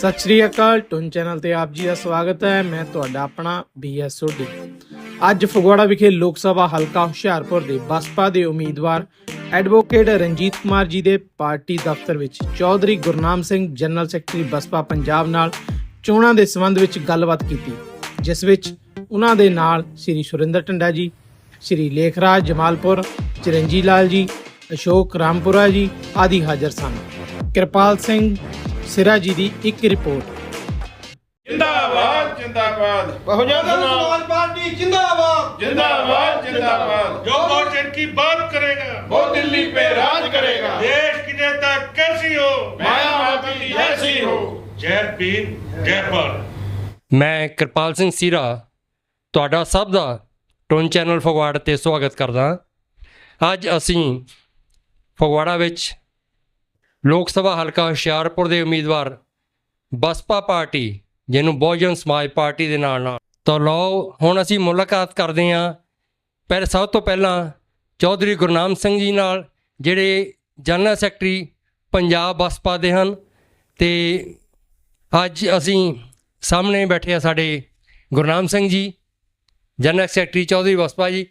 ਸਤਿ ਸ਼੍ਰੀ ਅਕਾਲ, ਟੁਨ ਚੈਨਲ ਤੇ ਆਪ ਜੀ ਦਾ ਸਵਾਗਤ ਹੈ। ਮੈਂ ਤੁਹਾਡਾ ਆਪਣਾ ਬੀਐਸ ਸੋਢੀ ਅੱਜ ਫਗਵਾੜਾ ਵਿਖੇ ਲੋਕ ਸਭਾ ਹਲਕਾ ਹੁਸ਼ਿਆਰਪੁਰ ਦੇ ਬਸਪਾ ਦੇ ਉਮੀਦਵਾਰ ਐਡਵੋਕੇਟ ਰਣਜੀਤ ਕੁਮਾਰ ਜੀ ਦੇ ਪਾਰਟੀ ਦਫ਼ਤਰ ਵਿੱਚ ਚੌਧਰੀ ਗੁਰਨਾਮ ਸਿੰਘ, ਜਨਰਲ ਸੈਕਟਰੀ ਬਸਪਾ ਪੰਜਾਬ ਨਾਲ ਚੋਣਾਂ ਦੇ ਸੰਬੰਧ ਵਿੱਚ ਗੱਲਬਾਤ ਕੀਤੀ, ਜਿਸ ਵਿੱਚ ਉਹਨਾਂ ਦੇ ਨਾਲ ਸ੍ਰੀ ਸੁਰਿੰਦਰ ਟੰਡਾ ਜੀ, ਸ੍ਰੀ ਲੇਖਰਾਜ ਜਮਾਲਪੁਰ ਚਿਰੰਜੀ ਲਾਲ ਜੀ, ਅਸ਼ੋਕ ਰਾਮਪੁਰਾ ਜੀ ਆਦਿ ਹਾਜ਼ਰ ਸਨ। ਕਿਰਪਾਲ ਸਿੰਘ ਸਿਰਾ ਜੀ ਦੀ ਇੱਕ ਰਿਪੋਰਟ ਜਿੰਦਾਬਾਦ ਜਿੰਦਾਬਾਦ बहुजन समाज पार्टी जिंदाबाद जिंदाबाद जिंदाबाद जो वोट इनकी बात करेगा वो दिल्ली पे राज करेगा देश की नेता कैसी हो मायावती जैसी हो जय भीम जय भारत ਮੈਂ ਕਿਰਪਾਲ ਸਿੰਘ ਸੀਰਾ ਤੁਹਾਡਾ ਸਭ ਦਾ ਟੋਨ ਚੈਨਲ ਫਗਵਾੜਾ ਤੇ ਸਵਾਗਤ ਕਰਦਾ ਹਾਂ। ਅੱਜ ਅਸੀਂ ਫਗਵਾੜਾ ਵਿੱਚ ਲੋਕ ਸਭਾ ਹਲਕਾ ਹੁਸ਼ਿਆਰਪੁਰ ਦੇ ਉਮੀਦਵਾਰ ਬਸਪਾ ਪਾਰਟੀ, ਜਿਹਨੂੰ ਬਹੁਜਨ ਸਮਾਜ ਪਾਰਟੀ ਦੇ ਨਾਲ ਨਾਲ। ਤਾਂ ਲਓ, ਹੁਣ ਅਸੀਂ ਮੁਲਾਕਾਤ ਕਰਦੇ ਹਾਂ। ਪਰ ਸਭ ਤੋਂ ਪਹਿਲਾਂ ਚੌਧਰੀ ਗੁਰਨਾਮ ਸਿੰਘ ਜੀ ਨਾਲ, ਜਿਹੜੇ ਜਨਰਲ ਸੈਕਟਰੀ ਪੰਜਾਬ ਬਸਪਾ ਦੇ ਹਨ। ਤੇ ਅੱਜ ਅਸੀਂ ਸਾਹਮਣੇ ਬੈਠੇ ਆ ਸਾਡੇ ਗੁਰਨਾਮ ਸਿੰਘ ਜੀ, ਜਨਰਲ ਸੈਕਟਰੀ ਚੌਧਰੀ ਬਸਪਾ ਜੀ।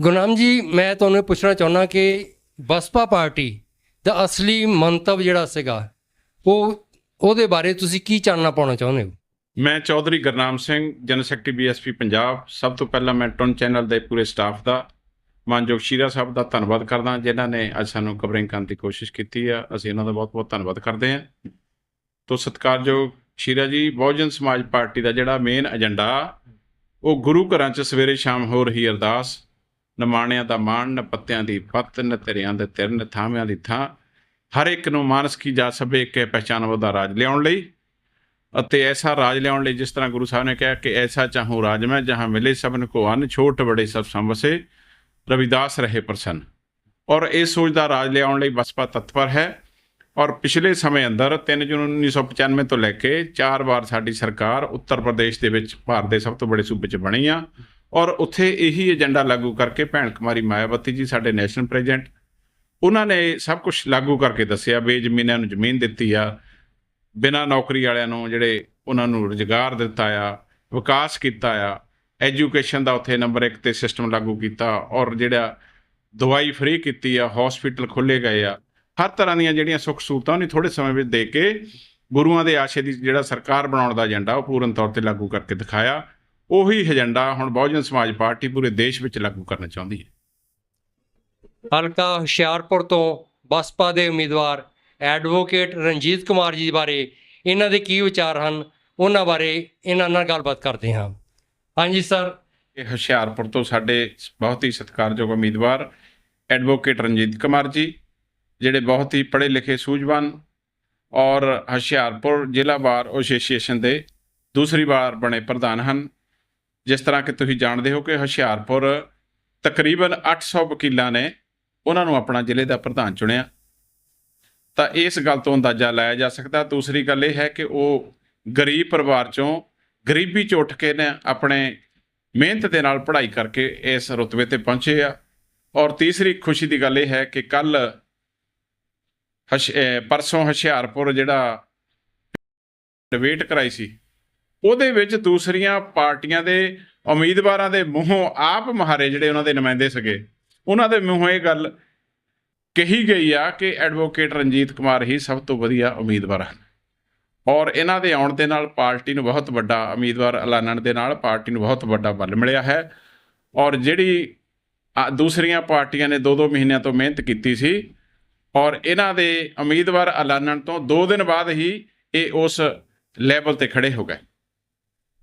ਗੁਰਨਾਮ ਜੀ, ਮੈਂ ਤੁਹਾਨੂੰ ਇਹ ਪੁੱਛਣਾ ਚਾਹੁੰਦਾ ਕਿ ਬਸਪਾ ਪਾਰਟੀ ਦਾ ਅਸਲੀ ਮੰਤਵ ਜਿਹੜਾ ਸੀਗਾ, ਉਹ ਉਹਦੇ ਬਾਰੇ ਤੁਸੀਂ ਕੀ ਚਾਨਣਾ ਪਾਉਣਾ ਚਾਹੁੰਦੇ ਹੋ? ਮੈਂ Chaudhary Gurnam Singh general secretary BSP Punjab. ਸਭ ਤੋਂ ਪਹਿਲਾਂ ਮੈਂ ਟੁਨ ਚੈਨਲ ਦੇ ਪੂਰੇ ਸਟਾਫ ਦਾ, ਮਾਨਯੋਗ ਸ਼ੀਰਾ ਸਾਹਿਬ ਦਾ ਧੰਨਵਾਦ ਕਰਦਾ, ਜਿਨ੍ਹਾਂ ਨੇ ਅੱਜ ਸਾਨੂੰ ਕਵਰਿੰਗ ਕਰਨ ਦੀ ਕੋਸ਼ਿਸ਼ ਕੀਤੀ ਆ। ਅਸੀਂ ਇਹਨਾਂ ਦਾ ਬਹੁਤ-ਬਹੁਤ ਧੰਨਵਾਦ ਕਰਦੇ ਹਾਂ। ਤੋਂ ਸਤਿਕਾਰਯੋਗ ਸ਼ੀਰਾ ਜੀ, ਬਹੁਜਨ ਸਮਾਜ ਪਾਰਟੀ ਦਾ ਜਿਹੜਾ ਮੇਨ ਏਜੰਡਾ ਉਹ ਗੁਰੂ ਘਰਾਂ 'ਚ ਸਵੇਰੇ ਸ਼ਾਮ ਹੋ ਰਹੀ ਅਰਦਾਸ। ਨਮਾਣਿਆਂ ਦਾ ਮਾਣ, ਨ ਪੱਤਿਆਂ ਦੀ ਪੱਤ, ਨ ਤੇਰਿਆਂ ਦੇ ਤਿਰ ਨ ਥਾਮਿਆਂ ਦੀ ਥਾਂ। ਹਰ ਇੱਕ ਨੂੰ ਮਾਨਸ ਕੀ ਜਾ ਸਭੇ ਕੇ ਪਹਿਚਾਨ ਉਹਦਾ ਰਾਜ ਲਿਆਉਣ ਲਈ। ਅਤੇ ਐਸਾ ਰਾਜ ਲਿਆਉਣ ਲਈ ਜਿਸ ਤਰ੍ਹਾਂ ਗੁਰੂ ਸਾਹਿਬ ਨੇ ਕਿਹਾ ਕਿ ਐਸਾ ਚਾਹੂੰ ਰਾਜ ਮੈਂ, ਜਹਾਂ ਮਿਲੇ ਸਭਨ ਕੋ ਅਨ, ਛੋਟ ਬੜੇ ਸਭ ਸੰਵਸੇ, ਰਵਿਦਾਸ ਰਹੇ ਪ੍ਰਸੰਨ। ਔਰ ਇਹ ਸੋਚ ਦਾ ਰਾਜ ਲਿਆਉਣ ਲਈ ਬਸਪਾ ਤਤਪਰ ਹੈ। ਔਰ ਪਿਛਲੇ ਸਮੇਂ ਅੰਦਰ 3 ਜੂਨ 1995 ਤੋਂ ਲੈ ਕੇ ਚਾਰ ਵਾਰ ਸਾਡੀ ਸਰਕਾਰ ਉੱਤਰ ਪ੍ਰਦੇਸ਼ ਦੇ ਵਿੱਚ ਭਾਰਤ ਦੇ ਸਭ ਤੋਂ ਬੜੇ ਸੂਬੇ 'ਚ ਬਣੀ ਆ। ਔਰ ਉੱਥੇ ਇਹੀ ਏਜੰਡਾ ਲਾਗੂ ਕਰਕੇ ਭੈਣ ਕੁਮਾਰੀ ਮਾਇਆਵਤੀ ਜੀ ਸਾਡੇ ਨੈਸ਼ਨਲ ਪ੍ਰੈਜ਼ੀਡੈਂਟ, ਉਹਨਾਂ ਨੇ ਸਭ ਕੁਝ ਲਾਗੂ ਕਰਕੇ ਦੱਸਿਆ, ਬੇਜ਼ਮੀਨਾਂ ਨੂੰ ਜ਼ਮੀਨ ਦਿੱਤੀ ਆ, ਬਿਨਾਂ ਨੌਕਰੀ ਵਾਲਿਆਂ ਨੂੰ ਜਿਹੜੇ ਉਹਨਾਂ ਨੂੰ ਰੁਜ਼ਗਾਰ ਦਿੱਤਾ ਆ, ਵਿਕਾਸ ਕੀਤਾ ਆ, ਐਜੂਕੇਸ਼ਨ ਦਾ ਉੱਥੇ ਨੰਬਰ 1 ਤੇ ਸਿਸਟਮ ਲਾਗੂ ਕੀਤਾ ਔਰ ਜਿਹੜਾ ਦਵਾਈ ਫ੍ਰੀ ਕੀਤੀ ਆ, ਹਸਪੀਟਲ ਖੋਲੇ ਗਏ ਆ। ਹਰ ਤਰ੍ਹਾਂ ਦੀਆਂ ਜਿਹੜੀਆਂ ਸੁੱਖ ਸਹੂਲਤਾਂ ਉਹਨੇ ਥੋੜੇ ਸਮੇਂ ਵਿੱਚ ਦੇ ਕੇ ਗੁਰੂਆਂ ਦੇ ਆਸ਼ੇ ਦੀ ਜਿਹੜਾ ਸਰਕਾਰ ਬਣਾਉਣ ਦਾ ਏਜੰਡਾ ਉਹ ਪੂਰਨ ਤੌਰ ਤੇ ਲਾਗੂ ਕਰਕੇ ਦਿਖਾਇਆ। ਉਹੀ ਏਜੰਡਾ ਹੁਣ ਬਹੁਜਨ ਸਮਾਜ ਪਾਰਟੀ ਪੂਰੇ ਦੇਸ਼ ਵਿੱਚ ਲਾਗੂ ਕਰਨਾ ਚਾਹੁੰਦੀ ਹੈ। ਹਲਕਾ ਹੁਸ਼ਿਆਰਪੁਰ ਤੋਂ ਬਸਪਾ ਦੇ ਉਮੀਦਵਾਰ ਐਡਵੋਕੇਟ ਰਣਜੀਤ ਕੁਮਾਰ ਜੀ ਬਾਰੇ ਇਹਨਾਂ ਦੇ ਕੀ ਵਿਚਾਰ ਹਨ ਉਹਨਾਂ ਬਾਰੇ ਇਹਨਾਂ ਨਾਲ ਗੱਲਬਾਤ ਕਰਦੇ ਹਾਂ। ਹਾਂਜੀ ਸਰ। ਇਹ ਹੁਸ਼ਿਆਰਪੁਰ ਤੋਂ ਸਾਡੇ ਬਹੁਤ ਹੀ ਸਤਿਕਾਰਯੋਗ ਉਮੀਦਵਾਰ ਐਡਵੋਕੇਟ ਰਣਜੀਤ ਕੁਮਾਰ ਜੀ ਜਿਹੜੇ ਬਹੁਤ ਹੀ ਪੜ੍ਹੇ ਲਿਖੇ ਸੂਝਵਾਨ ਔਰ ਹੁਸ਼ਿਆਰਪੁਰ ਜ਼ਿਲ੍ਹਾ ਬਾਰ ਐਸੋਸੀਏਸ਼ਨ ਦੇ ਦੂਸਰੀ ਵਾਰ ਬਣੇ ਪ੍ਰਧਾਨ ਹਨ। ਜਿਸ ਤਰ੍ਹਾਂ ਕਿ ਤੁਸੀਂ ਜਾਣਦੇ ਹੋ ਕਿ ਹੁਸ਼ਿਆਰਪੁਰ ਤਕਰੀਬਨ 800 ਵਕੀਲਾਂ ਨੇ ਉਹਨਾਂ ਨੂੰ ਆਪਣਾ ਜ਼ਿਲ੍ਹੇ ਦਾ ਪ੍ਰਧਾਨ ਚੁਣਿਆ। ਤਾਂ ਇਸ ਗੱਲ ਤੋਂ ਅੰਦਾਜ਼ਾ ਲਾਇਆ ਜਾ ਸਕਦਾ। ਦੂਸਰੀ ਗੱਲ ਇਹ ਹੈ ਕਿ ਉਹ ਗਰੀਬ ਪਰਿਵਾਰ ਚੋਂ ਗਰੀਬੀ 'ਚੋਂ ਉੱਠ ਕੇ ਨੇ ਆਪਣੇ ਮਿਹਨਤ ਦੇ ਨਾਲ ਪੜ੍ਹਾਈ ਕਰਕੇ ਇਸ ਰੁਤਬੇ ਤੇ ਪਹੁੰਚੇ ਆ। ਔਰ ਤੀਸਰੀ ਖੁਸ਼ੀ ਦੀ ਗੱਲ ਇਹ ਹੈ ਕਿ ਕੱਲ ਪਰਸੋਂ ਹੁਸ਼ਿਆਰਪੁਰ ਜਿਹੜਾ ਡਿਬੇਟ ਕਰਾਈ ਸੀ ਉਹਦੇ ਵਿੱਚ ਦੂਸਰੀਆਂ ਪਾਰਟੀਆਂ ਦੇ ਉਮੀਦਵਾਰਾਂ ਦੇ ਮੂੰਹੋਂ ਆਪ ਮਹਾਰੇ ਜਿਹੜੇ ਉਹਨਾਂ ਦੇ ਨੁਮਾਇੰਦੇ ਸਗੇ ਉਹਨਾਂ ਦੇ ਮੂੰਹੋਂ ਇਹ ਗੱਲ ਕਹੀ ਗਈ ਆ ਕਿ ਐਡਵੋਕੇਟ ਰਣਜੀਤ ਕੁਮਾਰ ਹੀ ਸਭ ਤੋਂ ਵਧੀਆ ਉਮੀਦਵਾਰ ਹਨ। ਔਰ ਇਹਨਾਂ ਦੇ ਆਉਣ ਦੇ ਨਾਲ ਪਾਰਟੀ ਨੂੰ ਬਹੁਤ ਵੱਡਾ ਉਮੀਦਵਾਰ ਐਲਾਨਣ ਦੇ ਨਾਲ ਪਾਰਟੀ ਨੂੰ ਬਹੁਤ ਵੱਡਾ ਬਲ ਮਿਲਿਆ ਹੈ। ਔਰ ਜਿਹੜੀ ਆ, ਦੂਸਰੀਆਂ ਪਾਰਟੀਆਂ ਨੇ 2-2 ਮਹੀਨਿਆਂ ਤੋਂ ਮਿਹਨਤ ਕੀਤੀ ਸੀ ਔਰ ਇਹਨਾਂ ਦੇ ਉਮੀਦਵਾਰ ਐਲਾਨਣ ਤੋਂ 2 ਦਿਨ ਬਾਅਦ ਹੀ ਇਹ ਉਸ ਲੈਵਲ ਤੇ ਖੜੇ ਹੋ ਗਏ।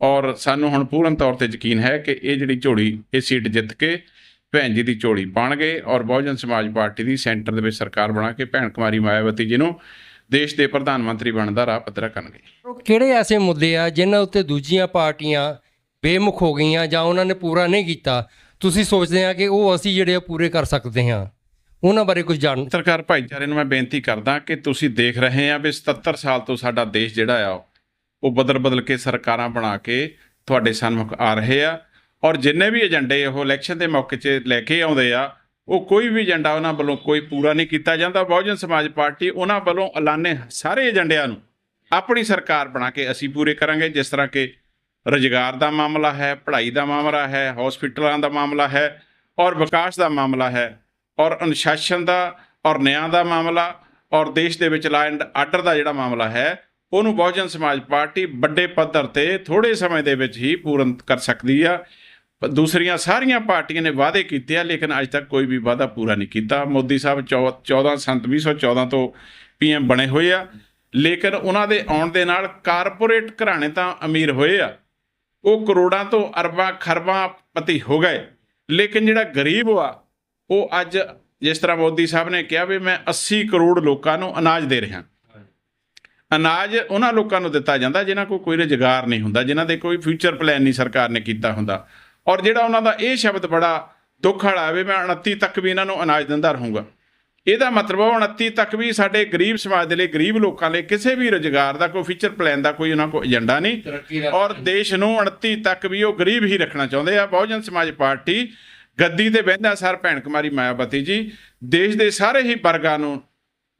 ਔਰ ਸਾਨੂੰ ਹੁਣ ਪੂਰਨ ਤੌਰ ਤੇ ਯਕੀਨ ਹੈ ਕਿ ਇਹ ਜਿਹੜੀ ਝੋਲੀ ਇਹ ਸੀਟ ਜਿੱਤ ਕੇ ਭੈਣ ਜੀ ਦੀ ਝੋਲੀ ਪਾਣਗੇ ਔਰ ਬਹੁਜਨ ਸਮਾਜ ਪਾਰਟੀ ਦੀ ਸੈਂਟਰ ਦੇ ਵਿੱਚ ਸਰਕਾਰ ਬਣਾ ਕੇ ਭੈਣ ਕੁਮਾਰੀ ਮਾਇਆਵਤੀ ਜੀ ਨੂੰ ਦੇਸ਼ ਦੇ ਪ੍ਰਧਾਨ ਮੰਤਰੀ ਬਣਨ ਦਾ ਰਾਹ ਪੱਧਰਾ ਕਰਨਗੇ। ਕਿਹੜੇ ਐਸੇ ਮੁੱਦੇ ਆ ਜਿਨ੍ਹਾਂ ਉੱਤੇ ਦੂਜੀਆਂ ਪਾਰਟੀਆਂ ਬੇਮੁਖ ਹੋ ਗਈਆਂ ਜਾਂ ਉਹਨਾਂ ਨੇ ਪੂਰਾ ਨਹੀਂ ਕੀਤਾ? ਤੁਸੀਂ ਸੋਚਦੇ ਆ ਕਿ ਉਹ ਅਸੀਂ ਜਿਹੜੇ ਪੂਰੇ ਕਰ ਸਕਦੇ ਹਾਂ। ਉਹਨਾਂ ਬਾਰੇ ਕੁਝ ਜਾਣ ਪੱਤਰਕਾਰ ਭਾਈਚਾਰੇ ਨੂੰ ਮੈਂ ਬੇਨਤੀ ਕਰਦਾ ਕਿ ਤੁਸੀਂ ਦੇਖ ਰਹੇ ਆ ਵੀ 77 ਸਾਲ ਤੋਂ ਸਾਡਾ ਦੇਸ਼ ਜਿਹੜਾ ਆ ਉਹ ਬਦਲ ਬਦਲ ਕੇ ਸਰਕਾਰਾਂ ਬਣਾ ਕੇ ਤੁਹਾਡੇ ਸਨਮੁਖ ਆ ਰਹੇ ਆ। ਔਰ ਜਿੰਨੇ ਵੀ ਏਜੰਡੇ ਉਹ ਇਲੈਕਸ਼ਨ ਦੇ ਮੌਕੇ 'ਚ ਲੈ ਕੇ ਆਉਂਦੇ ਆ, ਉਹ ਕੋਈ ਵੀ ਏਜੰਡਾ ਉਹਨਾਂ ਵੱਲੋਂ ਕੋਈ ਪੂਰਾ ਨਹੀਂ ਕੀਤਾ ਜਾਂਦਾ। ਬਹੁਜਨ ਸਮਾਜ ਪਾਰਟੀ ਉਹਨਾਂ ਵੱਲੋਂ ਐਲਾਨੇ ਸਾਰੇ ਏਜੰਡਿਆਂ ਨੂੰ ਆਪਣੀ ਸਰਕਾਰ ਬਣਾ ਕੇ ਅਸੀਂ ਪੂਰੇ ਕਰਾਂਗੇ। ਜਿਸ ਤਰ੍ਹਾਂ ਕਿ ਰੁਜ਼ਗਾਰ ਦਾ ਮਾਮਲਾ ਹੈ, ਪੜ੍ਹਾਈ ਦਾ ਮਾਮਲਾ ਹੈ, ਹਸਪੀਟਲਾਂ ਦਾ ਮਾਮਲਾ ਹੈ ਔਰ ਵਿਕਾਸ ਦਾ ਮਾਮਲਾ ਹੈ ਔਰ ਅਨੁਸ਼ਾਸਨ ਦਾ ਔਰ ਨਿਆਂ ਦਾ ਮਾਮਲਾ ਔਰ ਦੇਸ਼ ਦੇ ਵਿੱਚ ਲਾ ਐਂਡ ਆਰਡਰ ਦਾ ਜਿਹੜਾ ਮਾਮਲਾ ਹੈ ਉਹਨੂੰ ਬਹੁਜਨ ਸਮਾਜ ਪਾਰਟੀ ਵੱਡੇ ਪੱਧਰ ਤੇ ਥੋੜੇ ਸਮੇਂ ਦੇ ਵਿੱਚ ਹੀ ਪੂਰਨ ਕਰ ਸਕਦੀ ਆ। ਦੂਸਰੀਆਂ ਸਾਰੀਆਂ ਪਾਰਟੀਆਂ ਨੇ ਵਾਅਦੇ ਕੀਤੇ ਆ, ਲੇਕਿਨ ਅੱਜ ਤੱਕ ਕੋਈ ਵੀ ਵਾਅਦਾ ਪੂਰਾ ਨਹੀਂ ਕੀਤਾ। ਮੋਦੀ ਸਾਹਿਬ 14 ਸੰਤ 2014 ਤੋਂ ਪੀਐਮ ਬਣੇ ਹੋਏ ਆ। ਲੇਕਿਨ ਉਹਨਾਂ ਦੇ ਆਉਣ ਦੇ ਨਾਲ ਕਾਰਪੋਰੇਟ ਘਰਾਣੇ ਤਾਂ ਅਮੀਰ ਹੋਏ ਆ। ਉਹ ਕਰੋੜਾਂ ਤੋਂ ਅਰਬਾਂ ਖਰਬਾਂ ਪਤੀ ਹੋ ਗਏ। ਲੇਕਿਨ ਜਿਹੜਾ ਗਰੀਬ ਆ ਉਹ ਅੱਜ ਜਿਸ ਤਰ੍ਹਾਂ ਮੋਦੀ ਸਾਹਿਬ ਨੇ ਕਿਹਾ ਵੀ ਮੈਂ 80 ਕਰੋੜ ਲੋਕਾਂ ਨੂੰ ਅਨਾਜ ਦੇ ਰਿਹਾ। ਅਨਾਜ ਉਹਨਾਂ ਲੋਕਾਂ ਨੂੰ ਦਿੱਤਾ ਜਾਂਦਾ ਜਿਨ੍ਹਾਂ ਕੋਲ ਕੋਈ ਰੁਜ਼ਗਾਰ ਨਹੀਂ ਹੁੰਦਾ ਜਿਨ੍ਹਾਂ ਦੇ ਕੋਈ ਫਿਊਚਰ ਪਲਾਨ ਨਹੀਂ ਸਰਕਾਰ ਨੇ ਕੀਤਾ ਹੁੰਦਾ। ਔਰ ਜਿਹੜਾ ਉਹਨਾਂ ਦਾ ਇਹ ਸ਼ਬਦ ਬੜਾ ਦੁੱਖ ਵਾਲਾ ਹੈ ਵੀ ਮੈਂ 29 ਤੱਕ ਵੀ ਇਹਨਾਂ ਨੂੰ ਅਨਾਜ ਦਿੰਦਾ ਰਹੂੰਗਾ। ਇਹਦਾ ਮਤਲਬ ਉਹ 29 ਤੱਕ ਵੀ ਸਾਡੇ ਗਰੀਬ ਸਮਾਜ ਦੇ ਲਈ ਗਰੀਬ ਲੋਕਾਂ ਲਈ ਕਿਸੇ ਵੀ ਰੁਜ਼ਗਾਰ ਦਾ ਕੋਈ ਫਿਊਚਰ ਪਲਾਨ ਦਾ ਕੋਈ ਉਹਨਾਂ ਕੋਲ ਏਜੰਡਾ ਨਹੀਂ। ਔਰ ਦੇਸ਼ ਨੂੰ 29 ਤੱਕ ਵੀ ਉਹ ਗਰੀਬ ਹੀ ਰੱਖਣਾ ਚਾਹੁੰਦੇ ਆ। ਬਹੁਜਨ ਸਮਾਜ ਪਾਰਟੀ ਗੱਦੀ ਤੇ ਬਹਿੰਦਾ ਸਰ ਭੈਣ ਕੁਮਾਰੀ ਮਾਇਆਵਤੀ ਜੀ ਦੇਸ਼ ਦੇ ਸਾਰੇ ਹੀ ਵਰਗਾਂ ਨੂੰ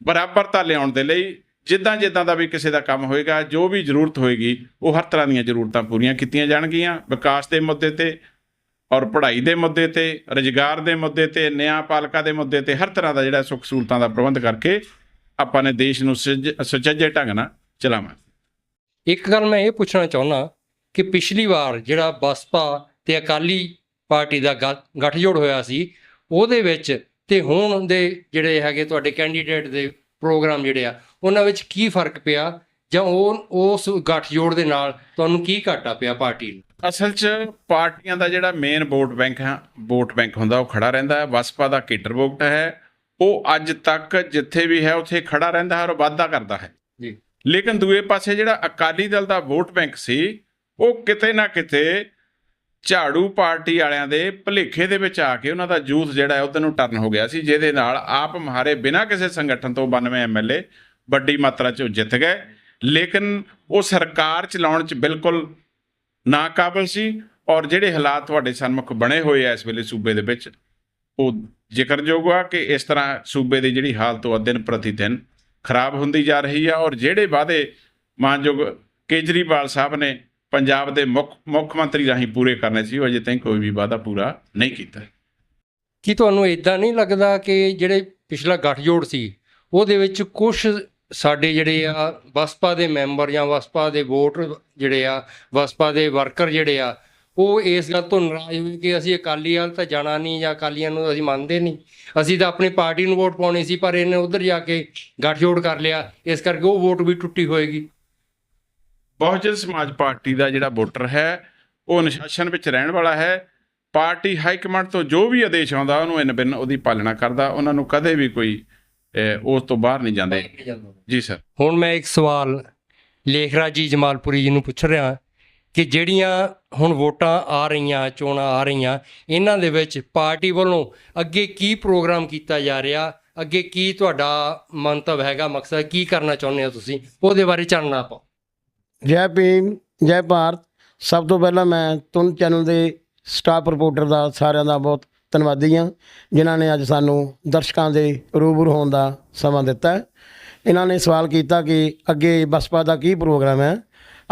ਬਰਾਬਰਤਾ ਲਿਆਉਣ ਦੇ ਲਈ ਜਿੱਦਾਂ ਜਿੱਦਾਂ ਦਾ ਵੀ ਕਿਸੇ ਦਾ ਕੰਮ ਹੋਏਗਾ, ਜੋ ਵੀ ਜ਼ਰੂਰਤ ਹੋਏਗੀ, ਉਹ ਹਰ ਤਰ੍ਹਾਂ ਦੀਆਂ ਜ਼ਰੂਰਤਾਂ ਪੂਰੀਆਂ ਕੀਤੀਆਂ ਜਾਣਗੀਆਂ। ਵਿਕਾਸ ਦੇ ਮੁੱਦੇ ਤੇ ਔਰ ਪੜ੍ਹਾਈ ਦੇ ਮੁੱਦੇ ਤੇ, ਰੁਜ਼ਗਾਰ ਦੇ ਮੁੱਦੇ ਤੇ, ਨਿਆਂ ਨਿਆਂਪਾਲਿਕਾ ਦੇ ਮੁੱਦੇ ਤੇ, ਹਰ ਤਰ੍ਹਾਂ ਦਾ ਜਿਹੜਾ ਸੁੱਖ ਸਹੂਲਤਾਂ ਦਾ ਪ੍ਰਬੰਧ ਕਰਕੇ ਆਪਾਂ ਨੇ ਦੇਸ਼ ਨੂੰ ਸੁਚ- ਸੁਚੱਜੇ ਢੰਗ ਨਾਲ ਚਲਾਵਾਂ। ਇੱਕ ਗੱਲ ਮੈਂ ਇਹ ਪੁੱਛਣਾ ਚਾਹੁੰਦਾ ਕਿ ਪਿਛਲੀ ਵਾਰ ਜਿਹੜਾ ਬਸਪਾ ਤੇ ਅਕਾਲੀ ਪਾਰਟੀ ਦਾ ਗ- ਗੱਠਜੋੜ ਹੋਇਆ ਸੀ, ਉਹਦੇ ਵਿੱਚ ਤੇ ਹੁਣ ਦੇ ਜਿਹੜੇ ਹੈਗੇ ਤੁਹਾਡੇ ਕੈਂਡੀਡੇਟ ਦੇ ਪ੍ਰੋਗਰਾਮ ਜਿਹੜੇ ਆ ਉਹਨਾਂ ਵਿੱਚ ਕੀ ਫ਼ਰਕ ਪਿਆ ਜਾਂ ਉਹ ਉਸ ਗੱਠਜੋੜ ਦੇ ਨਾਲ ਤੁਹਾਨੂੰ ਕੀ ਘਾਟਾ ਪਿਆ ਪਾਰਟੀ ਨੂੰ? ਅਸਲ 'ਚ ਪਾਰਟੀਆਂ ਦਾ ਜਿਹੜਾ ਮੇਨ ਵੋਟ ਬੈਂਕ ਹੈ ਵੋਟ ਬੈਂਕ ਹੁੰਦਾ ਉਹ ਖੜਾ ਰਹਿੰਦਾ ਹੈ। ਬਸਪਾ ਦਾ ਕੇਡਰ ਵੋਟ ਹੈ। ਉਹ ਅੱਜ ਤੱਕ ਜਿੱਥੇ ਵੀ ਹੈ ਉੱਥੇ ਖੜਾ ਰਹਿੰਦਾ ਹੈ ਔਰ ਵਾਧਾ ਕਰਦਾ ਹੈ। ਜੀ। ਲੇਕਿਨ ਦੂਏ ਪਾਸੇ ਜਿਹੜਾ ਅਕਾਲੀ ਦਲ ਦਾ ਵੋਟ ਬੈਂਕ ਸੀ ਉਹ ਕਿਤੇ ਨਾ ਕਿਤੇ ਝਾੜੂ ਪਾਰਟੀ ਵਾਲਿਆਂ ਦੇ ਭਲੇਖੇ ਦੇ ਵਿੱਚ ਆ ਕੇ ਉਹਨਾਂ ਦਾ ਜੂਥ ਜਿਹੜਾ ਹੈ ਉਧਰ ਨੂੰ ਟਰਨ ਹੋ ਗਿਆ ਸੀ ਜਿਹਦੇ ਨਾਲ ਆਪ ਮਹਾਰੇ ਬਿਨਾਂ ਕਿਸੇ ਸੰਗਠਨ ਤੋਂ 92 ਐਮਐਲਏ ਵੱਡੀ ਮਾਤਰਾ 'ਚ ਉਹ ਜਿੱਤ ਗਏ। ਲੇਕਿਨ ਉਹ ਸਰਕਾਰ ਚਲਾਉਣ 'ਚ ਬਿਲਕੁਲ ਨਾਕਾਬਲ ਸੀ ਔਰ ਜਿਹੜੇ ਹਾਲਾਤ ਤੁਹਾਡੇ ਸਨਮੁਖ ਬਣੇ ਹੋਏ ਆ ਇਸ ਵੇਲੇ ਸੂਬੇ ਦੇ ਵਿੱਚ, ਉਹ ਜ਼ਿਕਰਯੋਗ ਆ ਕਿ ਇਸ ਤਰ੍ਹਾਂ ਸੂਬੇ ਦੀ ਜਿਹੜੀ ਹਾਲਤ ਉਹ ਦਿਨ ਪ੍ਰਤੀ ਦਿਨ ਖਰਾਬ ਹੁੰਦੀ ਜਾ ਰਹੀ ਆ ਔਰ ਜਿਹੜੇ ਵਾਅਦੇ ਮਾਨਯੋਗ ਕੇਜਰੀਵਾਲ ਸਾਹਿਬ ਨੇ ਪੰਜਾਬ ਦੇ ਮੁੱਖ ਮੁੱਖ ਮੰਤਰੀ ਰਾਹੀਂ ਪੂਰੇ ਕਰਨੇ ਸੀ, ਉਹ ਅਜੇ ਤਾਈਂ ਕੋਈ ਵੀ ਵਾਅਦਾ ਪੂਰਾ ਨਹੀਂ ਕੀਤਾ। ਕੀ ਤੁਹਾਨੂੰ ਇਦਾਂ ਨਹੀਂ ਲੱਗਦਾ ਕਿ ਜਿਹੜੇ ਪਿਛਲਾ ਗੱਠਜੋੜ ਸੀ, ਉਹਦੇ ਵਿੱਚ ਕੁਝ ਸਾਡੇ ਜਿਹੜੇ ਆ ਬਸਪਾ ਦੇ ਮੈਂਬਰ ਜਾਂ ਬਸਪਾ ਦੇ ਵੋਟਰ ਜਿਹੜੇ ਆ ਬਸਪਾ ਦੇ ਵਰਕਰ ਜਿਹੜੇ ਆ, ਉਹ ਇਸ ਗੱਲ ਤੋਂ ਨਾਰਾਜ਼ ਹੋਏ ਕਿ ਅਸੀਂ ਅਕਾਲੀ ਵਾਲ ਤਾਂ ਜਾਣਾ ਨਹੀਂ ਜਾਂ ਅਕਾਲੀਆਂ ਨੂੰ ਅਸੀਂ ਮੰਨਦੇ ਨਹੀਂ। ਅਸੀਂ ਤਾਂ ਆਪਣੀ ਪਾਰਟੀ ਨੂੰ ਵੋਟ ਪਾਉਣੀ ਸੀ, ਪਰ ਇਹਨੇ ਉਧਰ ਜਾ ਕੇ ਗੱਠਜੋੜ ਕਰ ਲਿਆ। ਇਸ ਕਰਕੇ ਉਹ ਵੋਟ ਵੀ ਟੁੱਟੀ ਹੋਏਗੀ। ਬਹੁਜਨ ਸਮਾਜ ਪਾਰਟੀ ਦਾ ਜਿਹੜਾ ਵੋਟਰ ਹੈ, ਉਹ ਅਨੁਸ਼ਾਸਨ ਵਿੱਚ ਰਹਿਣ ਵਾਲਾ ਹੈ। ਪਾਰਟੀ ਹਾਈ ਕਮਾਂਡ ਤੋਂ ਜੋ ਵੀ ਆਦੇਸ਼ ਆਉਂਦਾ, ਉਹਨੂੰ ਇਨ ਬਿਨ ਉਹਦੀ ਪਾਲਣਾ ਕਰਦਾ। ਉਹਨਾਂ ਨੂੰ ਕਦੇ ਵੀ ਕੋਈ ਉਸ ਤੋਂ ਬਾਹਰ ਨਹੀਂ ਜਾਂਦੇ। ਜੀ ਸਰ। ਹੁਣ ਮੈਂ ਇੱਕ ਸਵਾਲ ਲੇਖਰਾਜ ਜੀ ਜਮਾਲਪੁਰੀ ਜੀ ਨੂੰ ਪੁੱਛ ਰਿਹਾ ਕਿ ਜਿਹੜੀਆਂ ਹੁਣ ਵੋਟਾਂ ਆ ਰਹੀਆਂ ਚੋਣਾਂ ਆ ਰਹੀਆਂ ਇਹਨਾਂ ਦੇ ਵਿੱਚ ਪਾਰਟੀ ਵੱਲੋਂ ਅੱਗੇ ਕੀ ਪ੍ਰੋਗਰਾਮ ਕੀਤਾ ਜਾ ਰਿਹਾ? ਅੱਗੇ ਕੀ ਤੁਹਾਡਾ ਮੰਤਵ ਹੈਗਾ ਮਕਸਦ ਕੀ ਕਰਨਾ ਚਾਹੁੰਦੇ ਹੋ ਤੁਸੀਂ? ਉਹਦੇ ਬਾਰੇ ਚਾਨਣਾ ਪਾਓ। ਜੈ ਭੀਮ ਜੈ ਭਾਰਤ। ਸਭ ਤੋਂ ਪਹਿਲਾਂ ਮੈਂ ਤੁਨ ਚੈਨਲ ਦੇ ਸਟਾਫ ਰਿਪੋਰਟਰ ਦਾ ਸਾਰਿਆਂ ਦਾ ਬਹੁਤ ਧੰਨਵਾਦੀ ਹਾਂ, ਜਿਨ੍ਹਾਂ ਨੇ ਅੱਜ ਸਾਨੂੰ ਦਰਸ਼ਕਾਂ ਦੇ ਰੂਬਰੂ ਹੋਣ ਦਾ ਸਮਾਂ ਦਿੱਤਾ ਇਹਨਾਂ ਨੇ ਸਵਾਲ ਕੀਤਾ ਕਿ ਅੱਗੇ ਬਸਪਾ ਦਾ ਕੀ ਪ੍ਰੋਗਰਾਮ ਹੈ?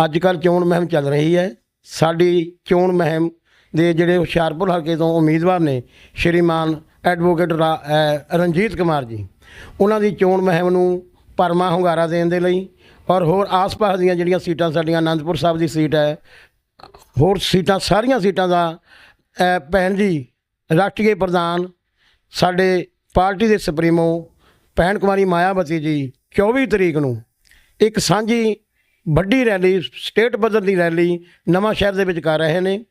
ਅੱਜ ਕੱਲ੍ਹ ਚੋਣ ਮੁਹਿੰਮ ਚੱਲ ਰਹੀ ਹੈ। ਸਾਡੀ ਚੋਣ ਮੁਹਿੰਮ ਦੇ ਜਿਹੜੇ ਹੁਸ਼ਿਆਰਪੁਰ ਹਲਕੇ ਤੋਂ ਉਮੀਦਵਾਰ ਨੇ, ਸ਼੍ਰੀਮਾਨ ਐਡਵੋਕੇਟ ਰਾ- ਰਣਜੀਤ ਕੁਮਾਰ ਜੀ, ਉਹਨਾਂ ਦੀ ਚੋਣ ਮੁਹਿੰਮ ਨੂੰ ਪਰਮਾ ਹੁੰਗਾਰਾ ਦੇਣ ਦੇ ਲਈ ਔਰ ਹੋਰ ਆਸ-ਪਾਸ ਦੀਆਂ ਜਿਹੜੀਆਂ ਸੀਟਾਂ ਸਾਡੀਆਂ ਆਨੰਦਪੁਰ ਸਾਹਿਬ ਦੀ ਸੀਟ ਹੈ, ਹੋਰ ਸੀਟਾਂ, ਸਾਰੀਆਂ ਸੀਟਾਂ ਦਾ ਭੈਣ ਜੀ ਰਾਸ਼ਟਰੀ ਪ੍ਰਧਾਨ ਸਾਡੇ ਪਾਰਟੀ ਦੇ ਸੁਪਰੀਮੋ ਭੈਣ ਕੁਮਾਰੀ ਮਾਇਆਵਤੀ ਜੀ 24 ਤਰੀਕ ਨੂੰ ਇੱਕ ਸਾਂਝੀ ਵੱਡੀ ਰੈਲੀ, ਸਟੇਟ ਪੱਧਰ ਦੀ ਰੈਲੀ ਨਵਾਂ ਸ਼ਹਿਰ ਦੇ ਵਿੱਚ ਕਰ ਰਹੇ ਨੇ।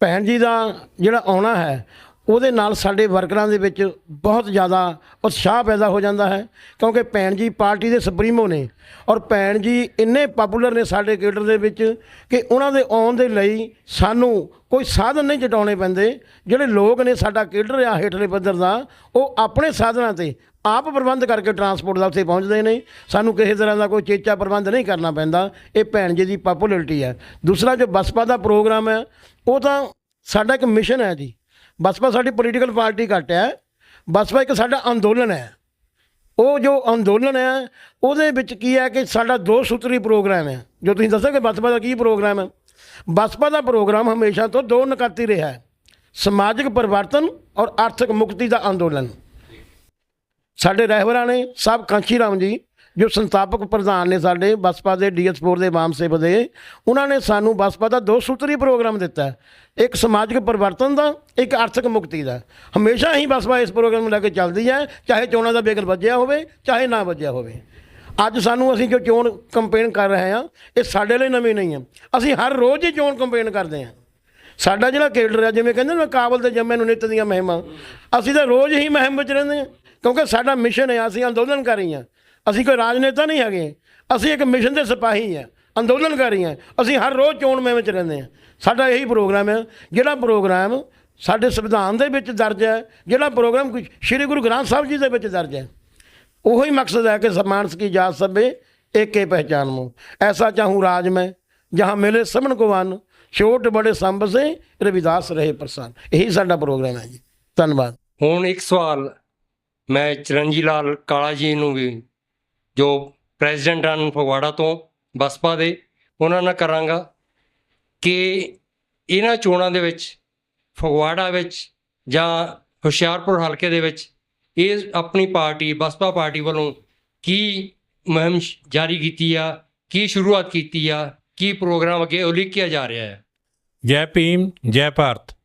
ਭੈਣ ਜੀ ਦਾ ਜਿਹੜਾ ਆਉਣਾ ਹੈ ਉਹਦੇ ਨਾਲ ਸਾਡੇ ਵਰਕਰਾਂ ਦੇ ਵਿੱਚ ਬਹੁਤ ਜ਼ਿਆਦਾ ਉਤਸ਼ਾਹ ਪੈਦਾ ਹੋ ਜਾਂਦਾ ਹੈ, ਕਿਉਂਕਿ ਭੈਣ ਜੀ ਪਾਰਟੀ ਦੇ ਸੁਪਰੀਮੋ ਨੇ ਔਰ ਭੈਣ ਜੀ ਇੰਨੇ ਪਪੂਲਰ ਨੇ ਸਾਡੇ ਕੇਡਰ ਦੇ ਵਿੱਚ ਕਿ ਉਹਨਾਂ ਦੇ ਆਉਣ ਦੇ ਲਈ ਸਾਨੂੰ ਕੋਈ ਸਾਧਨ ਨਹੀਂ ਜਟਾਉਣੇ ਪੈਂਦੇ। ਜਿਹੜੇ ਲੋਕ ਨੇ ਸਾਡਾ ਕੇਡਰ ਆ ਹੇਠਲੇ ਪੱਧਰ ਦਾ, ਉਹ ਆਪਣੇ ਸਾਧਨਾਂ ਤੇ ਆਪ ਪ੍ਰਬੰਧ ਕਰਕੇ ਟਰਾਂਸਪੋਰਟ ਦਾ ਉੱਥੇ ਪਹੁੰਚਦੇ ਨੇ। ਸਾਨੂੰ ਕਿਸੇ ਤਰ੍ਹਾਂ ਦਾ ਕੋਈ ਚੇਚਾ ਪ੍ਰਬੰਧ ਨਹੀਂ ਕਰਨਾ ਪੈਂਦਾ। ਇਹ ਭੈਣ ਜੀ ਦੀ ਪਪੂਲੈਰਿਟੀ ਹੈ। ਦੂਸਰਾ ਜੋ ਬਸਪਾ ਦਾ ਪ੍ਰੋਗਰਾਮ ਹੈ, ਉਹ ਤਾਂ ਸਾਡਾ ਇੱਕ ਮਿਸ਼ਨ ਹੈ ਜੀ। ਬਸਪਾ ਸਾਡੀ ਪੋਲੀਟੀਕਲ ਪਾਰਟੀ ਘੱਟ ਹੈ। ਬਸਪਾ ਇੱਕ ਸਾਡਾ ਅੰਦੋਲਨ ਹੈ। ਉਹ ਜੋ ਅੰਦੋਲਨ ਹੈ, ਉਹਦੇ ਵਿੱਚ ਕੀ ਹੈ ਕਿ ਸਾਡਾ ਦੋ ਸੂਤਰੀ ਪ੍ਰੋਗਰਾਮ ਹੈ। ਜੋ ਤੁਸੀਂ ਦੱਸੋ ਕਿ ਬਸਪਾ ਦਾ ਕੀ ਪ੍ਰੋਗਰਾਮ ਹੈ। ਬਸਪਾ ਦਾ ਪ੍ਰੋਗਰਾਮ ਹਮੇਸ਼ਾ ਤੋਂ ਦੋ ਨਕਾਤੀ ਰਿਹਾ ਹੈ। ਸਮਾਜਿਕ ਪਰਿਵਰਤਨ ਔਰ ਆਰਥਿਕ ਮੁਕਤੀ ਦਾ ਅੰਦੋਲਨ। ਸਾਡੇ ਰਹਿਬਰਾਂ ਨੇ ਸਾਹਿਬ ਕਾਂਸ਼ੀ ਰਾਮ ਜੀ ਜੋ ਸੰਸਥਾਪਕ ਪ੍ਰਧਾਨ ਨੇ ਸਾਡੇ ਬਸਪਾ ਦੇ ਡੀਐਸ4 ਦੇ ਵਾਮ ਸੇਵ ਦੇ, ਉਹਨਾਂ ਨੇ ਸਾਨੂੰ ਬਸਪਾ ਦਾ ਦੋ ਸੂਤਰੀ ਪ੍ਰੋਗਰਾਮ ਦਿੱਤਾ ਇੱਕ ਸਮਾਜਿਕ ਪਰਿਵਰਤਨ ਦਾ, ਇੱਕ ਆਰਥਿਕ ਮੁਕਤੀ ਦਾ। ਹਮੇਸ਼ਾ ਹੀ ਬਸਪਾ ਇਸ ਪ੍ਰੋਗਰਾਮ ਨੂੰ ਲੈ ਕੇ ਚੱਲਦੀ ਹੈ, ਚਾਹੇ ਚੋਣਾਂ ਦਾ ਬੇਗਲ ਵੱਜਿਆ ਹੋਵੇ, ਚਾਹੇ ਨਾ ਵੱਜਿਆ ਹੋਵੇ। ਅੱਜ ਸਾਨੂੰ ਅਸੀਂ ਜੋ ਚੋਣ ਕੰਪੇਨ ਕਰ ਰਹੇ ਹਾਂ, ਇਹ ਸਾਡੇ ਲਈ ਨਵੀਂ ਨਹੀਂ ਹੈ। ਅਸੀਂ ਹਰ ਰੋਜ਼ ਹੀ ਚੋਣ ਕੰਪੇਨ ਕਰਦੇ ਹਾਂ। ਸਾਡਾ ਜਿਹੜਾ ਕੇਡਰ ਹੈ, ਜਿਵੇਂ ਕਹਿੰਦੇ ਨੇ ਕਾਬਲ ਦੇ ਜੰਮੇ ਨੂੰ ਨਿੱਤ ਦੀਆਂ ਮਹਿਮਾਂ, ਅਸੀਂ ਤਾਂ ਰੋਜ਼ ਹੀ ਮਹਿਮ ਵਿੱਚ ਰਹਿੰਦੇ ਹਾਂ, ਕਿਉਂਕਿ ਸਾਡਾ ਮਿਸ਼ਨ ਹੈ, ਅਸੀਂ ਅੰਦੋਲਨਕਾਰੀ ਹਾਂ ਅਸੀਂ ਕੋਈ ਰਾਜਨੇਤਾ ਨਹੀਂ ਹੈਗੇ। ਅਸੀਂ ਇੱਕ ਮਿਸ਼ਨ ਦੇ ਸਿਪਾਹੀ ਆ ਅੰਦੋਲਨਕਾਰੀ ਆ ਅਸੀਂ ਹਰ ਰੋਜ਼ ਚੋਣ ਮੇਂ ਵਿੱਚ ਰਹਿੰਦੇ ਹਾਂ। ਸਾਡਾ ਇਹੀ ਪ੍ਰੋਗਰਾਮ ਹੈ, ਜਿਹੜਾ ਪ੍ਰੋਗਰਾਮ ਸਾਡੇ ਸੰਵਿਧਾਨ ਦੇ ਵਿੱਚ ਦਰਜ ਹੈ, ਜਿਹੜਾ ਪ੍ਰੋਗਰਾਮ ਸ੍ਰੀ ਗੁਰੂ ਗ੍ਰੰਥ ਸਾਹਿਬ ਜੀ ਦੇ ਵਿੱਚ ਦਰਜ ਹੈ। ਉਹੀ ਮਕਸਦ ਹੈ ਕਿ ਸਮਾਨਸ ਕੀ ਜਾਤ ਸਭੇ ਏਕੇ ਪਹਿਚਾਨ ਮੋ ਐਸਾ ਚਾਹੂੰ ਰਾਜ ਮੈਂ, ਜਹਾਂ ਮਿਲੇ ਸਭਨ ਕੋ ਵਨ, ਛੋਟ ਬੜੇ ਸੰਭ ਸੇ, ਰਵਿਦਾਸ ਰਹੇ ਪ੍ਰਸੰਨ। ਇਹੀ ਸਾਡਾ ਪ੍ਰੋਗਰਾਮ ਹੈ ਜੀ। ਧੰਨਵਾਦ। ਹੁਣ ਇੱਕ ਸਵਾਲ ਮੈਂ ਚਰਨਜੀ ਲਾਲ ਕਾਲਾ ਜੀ ਨੂੰ ਵੀ ਜੋ ਪ੍ਰੈਜ਼ੀਡੈਂਟ ਹਨ ਫਗਵਾੜਾ ਤੋਂ ਬਸਪਾ ਦੇ, ਉਹਨਾਂ ਨਾਲ ਕਰਾਂਗਾ ਕਿ ਇਹਨਾਂ ਚੋਣਾਂ ਦੇ ਵਿੱਚ, ਫਗਵਾੜਾ ਵਿੱਚ ਜਾਂ ਹੁਸ਼ਿਆਰਪੁਰ ਹਲਕੇ ਦੇ ਵਿੱਚ ਇਹ ਆਪਣੀ ਪਾਰਟੀ, ਬਸਪਾ ਪਾਰਟੀ ਵੱਲੋਂ ਕੀ ਮੁਹਿੰਮ ਜਾਰੀ ਕੀਤੀ ਆ, ਕੀ ਸ਼ੁਰੂਆਤ ਕੀਤੀ ਆ, ਕੀ ਪ੍ਰੋਗਰਾਮ ਅੱਗੇ ਉਲੀਕਿਆ ਜਾ ਰਿਹਾ ਹੈ? ਜੈ ਭੀਮ, ਜੈ ਭਾਰਤ।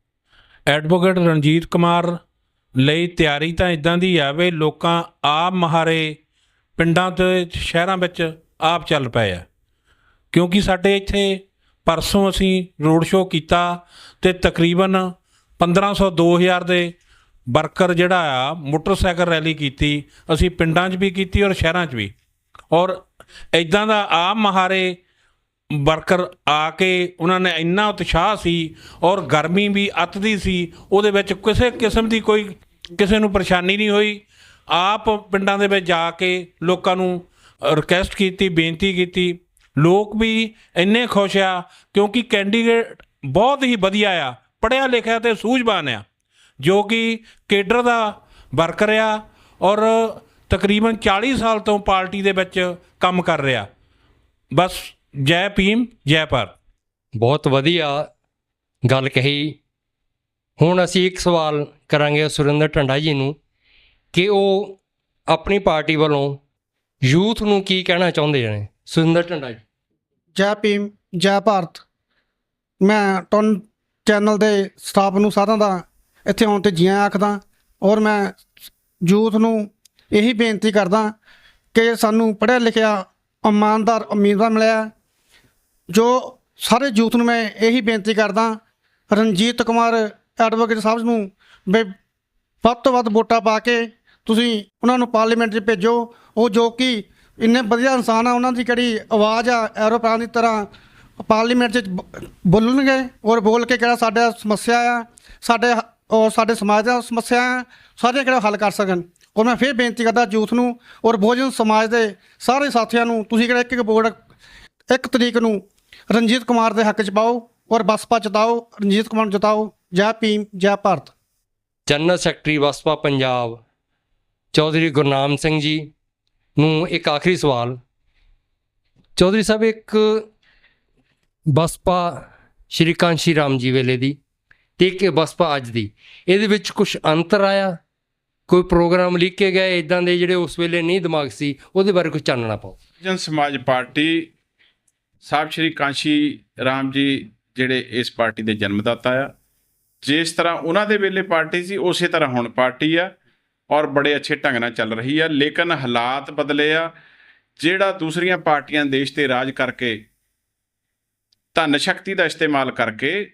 ਐਡਵੋਕੇਟ ਰਣਜੀਤ ਕੁਮਾਰ ਲਈ ਤਿਆਰੀ ਤਾਂ ਇਦਾਂ ਦੀ ਆਵੇ, ਲੋਕਾਂ ਆਪ ਮਹਾਰੇ ਪਿੰਡਾਂ ਤੇ ਸ਼ਹਿਰਾਂ ਵਿੱਚ ਆਪ ਚੱਲ ਪਏ ਆ। ਕਿਉਂਕਿ ਸਾਡੇ ਇੱਥੇ ਪਰਸੋਂ ਅਸੀਂ ਰੋਡ ਸ਼ੋਅ ਕੀਤਾ ਤੇ ਤਕਰੀਬਨ 1500 2000 ਦੇ ਵਰਕਰ ਜਿਹੜਾ ਆ, ਮੋਟਰਸਾਈਕਲ ਰੈਲੀ ਕੀਤੀ, ਅਸੀਂ ਪਿੰਡਾਂ 'ਚ ਵੀ ਕੀਤੀ ਔਰ ਸ਼ਹਿਰਾਂ 'ਚ ਵੀ। ਔਰ ਇਦਾਂ ਦਾ ਆਪ ਮਹਾਰੇ ਵਰਕਰ ਆ ਕੇ ਉਹਨਾਂ ਨੇ ਇੰਨਾ ਉਤਸ਼ਾਹ ਸੀ ਔਰ ਗਰਮੀ ਵੀ ਅੱਤ ਦੀ ਸੀ, ਉਹਦੇ ਵਿੱਚ ਕਿਸੇ ਕਿਸਮ ਦੀ ਕੋਈ, ਕਿਸੇ ਨੂੰ ਪਰੇਸ਼ਾਨੀ ਨਹੀਂ ਹੋਈ। ਆਪ ਪਿੰਡਾਂ ਦੇ ਵਿੱਚ ਜਾ ਕੇ ਲੋਕਾਂ ਨੂੰ ਰਿਕਵੈਸਟ ਕੀਤੀ, ਬੇਨਤੀ ਕੀਤੀ। ਲੋਕ ਵੀ ਇੰਨੇ ਖੁਸ਼ ਆ, ਕਿਉਂਕਿ ਕੈਂਡੀਡੇਟ ਬਹੁਤ ਹੀ ਵਧੀਆ ਆ ਪੜਿਆ ਲਿਖਿਆ ਤੇ ਸੂਝਵਾਨ ਆ, ਜੋ ਕਿ ਕੇਡਰ ਦਾ ਵਰਕਰ ਆ ਔਰ ਤਕਰੀਬਨ 40 ਸਾਲ ਤੋਂ ਪਾਰਟੀ ਦੇ ਵਿੱਚ ਕੰਮ ਕਰ ਰਿਹਾ। ਬਸ, ਜੈ ਭੀਮ, ਜੈ ਭਾਰਤ। ਬਹੁਤ ਵਧੀਆ ਗੱਲ ਕਹੀ। ਹੁਣ ਅਸੀਂ ਇੱਕ ਸਵਾਲ ਕਰਾਂਗੇ ਸੁਰਿੰਦਰ ਟੰਡਾ ਜੀ ਨੂੰ। ਕਿ ਉਹ ਆਪਣੀ ਪਾਰਟੀ ਵੱਲੋਂ ਯੂਥ ਨੂੰ ਕੀ ਕਹਿਣਾ ਚਾਹੁੰਦੇ ਨੇ ਸੁਰਿੰਦਰ ਢੰਡਾ ਜੀ। ਜੈ ਭੀਮ, ਜੈ ਭਾਰਤ। ਮੈਂ ਟਨ ਚੈਨਲ ਦੇ ਸਟਾਫ ਨੂੰ ਸਾਰਿਆਂ ਦਾ ਇੱਥੇ ਆਉਣ ਤੇ ਜੀਆਂ ਆਖਦਾ ਔਰ ਮੈਂ ਯੂਥ ਨੂੰ ਇਹੀ ਬੇਨਤੀ ਕਰਦਾ ਕਿ ਸਾਨੂੰ ਪੜ੍ਹਿਆ ਲਿਖਿਆ, ਇਮਾਨਦਾਰ ਉਮੀਦਵਾਰ ਮਿਲਿਆ। ਜੋ ਸਾਰੇ ਯੂਥ ਨੂੰ ਮੈਂ ਇਹੀ ਬੇਨਤੀ ਕਰਦਾ, ਰਣਜੀਤ ਕੁਮਾਰ ਐਡਵੋਕੇਟ ਸਾਹਿਬ ਨੂੰ ਵੀ ਵੱਧ ਤੋਂ ਵੱਧ ਵੋਟਾਂ ਪਾ ਕੇ ਤੁਸੀਂ ਉਹਨਾਂ ਨੂੰ ਪਾਰਲੀਮੈਂਟ 'ਚ ਭੇਜੋ। ਉਹ ਜੋ ਕਿ ਇੰਨੇ ਵਧੀਆ ਇਨਸਾਨ ਆ, ਉਹਨਾਂ ਦੀ ਕਿਹੜੀ ਆਵਾਜ਼ ਆ ਐਰੋਪਲਾਨ ਦੀ ਤਰ੍ਹਾਂ ਪਾਰਲੀਮੈਂਟ 'ਚ ਬ- ਬੋਲਣਗੇ ਔਰ ਬੋਲ ਕੇ ਕਿਹੜਾ ਸਾਡਾ ਸਮੱਸਿਆ ਆ, ਸਾਡੇ ਔਰ ਸਾਡੇ ਸਮਾਜ ਦਾ ਸਮੱਸਿਆ ਆ ਸਾਰੀਆਂ ਕਿਹੜਾ ਹੱਲ ਕਰ ਸਕਣ। ਔਰ ਮੈਂ ਫਿਰ ਬੇਨਤੀ ਕਰਦਾ ਯੂਥ ਨੂੰ ਔਰ ਬਹੁਜਨ ਸਮਾਜ ਦੇ ਸਾਰੇ ਸਾਥੀਆਂ ਨੂੰ, ਤੁਸੀਂ ਕਿਹੜਾ ਇੱਕ ਇੱਕ ਵੋਟ ਇੱਕ ਤਰੀਕ ਨੂੰ ਰਣਜੀਤ ਕੁਮਾਰ ਦੇ ਹੱਕ 'ਚ ਪਾਓ ਔਰ ਬਸਪਾ ਜਿਤਾਓ, ਰਣਜੀਤ ਕੁਮਾਰ ਨੂੰ ਜਿਤਾਓ। ਜੈ ਭੀਮ, ਜੈ Bharat. General secretary Baspa Punjab. Chaudhary Gurnam Singh ji ਨੂੰ ਇੱਕ ਆਖਰੀ ਸਵਾਲ। ਚੌਧਰੀ ਸਾਹਿਬ, ਇੱਕ ਬਸਪਾ ਸ਼੍ਰੀ ਕਾਂਸ਼ੀ ਰਾਮ ਜੀ ਵੇਲੇ ਦੀ ਤੇ ਇੱਕ ਬਸਪਾ ਅੱਜ ਦੀ, ਇਹਦੇ ਵਿੱਚ ਕੁਝ ਅੰਤਰ ਆਇਆ? ਕੋਈ ਪ੍ਰੋਗਰਾਮ ਲਿਖੇ ਗਏ ਇਦਾਂ ਦੇ ਜਿਹੜੇ ਉਸ ਵੇਲੇ ਨਹੀਂ ਦਿਮਾਗ ਸੀ, ਉਹਦੇ ਬਾਰੇ ਕੁਝ ਚਾਨਣਾ ਪਾਓ। ਜਨ ਸਮਾਜ ਪਾਰਟੀ ਸਾਹਿਬ ਸ਼੍ਰੀ ਕਾਂਸ਼ੀ ਰਾਮ ਜੀ ਜਿਹੜੇ ਇਸ ਪਾਰਟੀ ਦੇ ਜਨਮਦਾਤਾ ਆ, ਜਿਸ ਤਰ੍ਹਾਂ ਉਹਨਾਂ ਦੇ ਵੇਲੇ ਪਾਰਟੀ ਸੀ, ਉਸੇ ਤਰ੍ਹਾਂ ਹੁਣ ਪਾਰਟੀ ਆ। ਔਰ ਬੜੇ ਅੱਛੇ ਢੰਗ ਨਾਲ ਚੱਲ ਰਹੀ ਆ, ਲੇਕਿਨ ਹਾਲਾਤ ਬਦਲੇ ਆ, ਜਿਹੜਾ ਦੂਸਰੀਆਂ ਪਾਰਟੀਆਂ ਦੇਸ਼ ਤੇ ਰਾਜ ਕਰਕੇ, ਧਨ ਸ਼ਕਤੀ ਦਾ ਇਸਤੇਮਾਲ ਕਰਕੇ